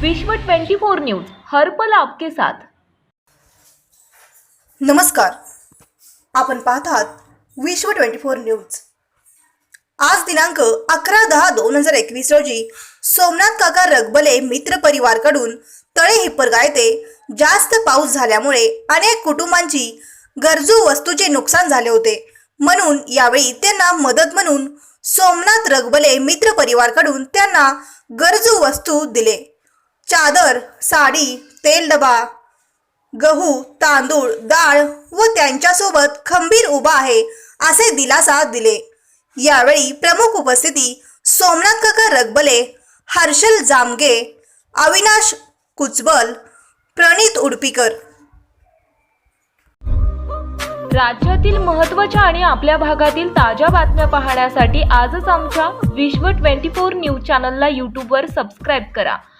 विश्व 24 न्यूज हर पल आपके साथ. नमस्कार. आपण पाहत आहात विश्व ट्वेंटी फोर न्यूज. आज दिनांक अकरा दहा दोन हजार एकवीस रोजी सोमनाथ काका रगबले मित्र परिवारकडून तळे हिप्परगा येथे जास्त पाऊस झाल्यामुळे अनेक कुटुंबांची गरजू वस्तूचे नुकसान झाले होते. म्हणून यावेळी त्यांना मदत म्हणून सोमनाथ रगबले मित्र परिवारकडून त्यांना गरजू वस्तू दिले. चादर साडी तेल डबा गहू तांदूळ डाळ व त्यांच्यासोबत खंबीर उभा आहे असे दिलासा दिले. यावेळी प्रमुख उपस्थिती सोमनाथ काका रगबले हर्षल जामगे अविनाश कुचबल प्रणित उडपीकर. राज्यातील महत्त्वाच्या आणि आपल्या भागातील ताज्या बातम्या पाहण्यासाठी आजच आमच्या विश्व 24 न्यूज चॅनलला यूट्यूबवर सबस्क्राईब करा.